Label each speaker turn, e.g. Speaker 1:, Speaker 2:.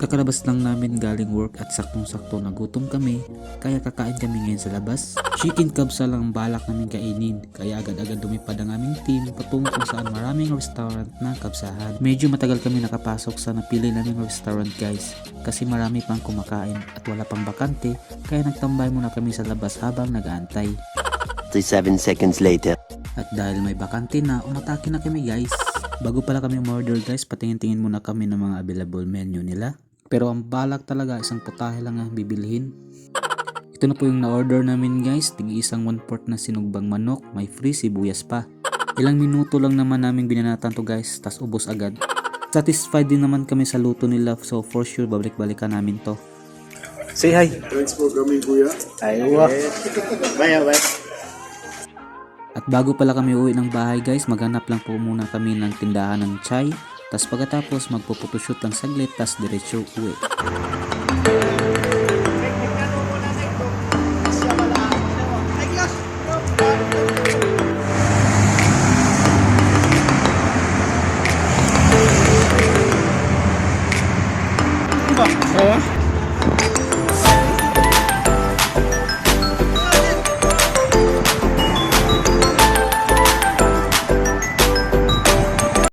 Speaker 1: Kakalabas lang namin galing work at saktong-sakto nagutom kami kaya kakain kami ngayon sa labas. Chicken kabsa lang ang balak namin kainin kaya agad-agad lumipad ang aming team patungo kung saan maraming restaurant na kabsahan. Medyo matagal kami nakapasok sa napili naming restaurant guys kasi marami pang kumakain at wala pang bakante kaya nagtambay muna kami sa labas habang nag-aantay.
Speaker 2: 37 seconds later.
Speaker 1: At dahil may bakante na, umatake na kami guys. Bago pala kami umorder guys, patingin-tingin muna kami ng mga available menu nila. Pero ang balak talaga, isang putahe lang ang bibilhin. Ito na po yung na-order namin guys, tigi isang 1 port na sinugbang manok, may free sibuyas pa. Ilang minuto lang naman namin binanatan to guys, tas ubos agad. Satisfied din naman kami sa luto nila, so for sure babalik-balikan namin to.
Speaker 3: Say hi.
Speaker 4: Thanks for coming, Kuya.
Speaker 3: Aywa. Bye, bye.
Speaker 1: At bago pala kami uwi ng bahay guys, maghanap lang po muna kami ng tindahan ng chai. Tas pagkatapos magpo-photoshoot lang saglit, tas diretso uwi.
Speaker 3: Oo.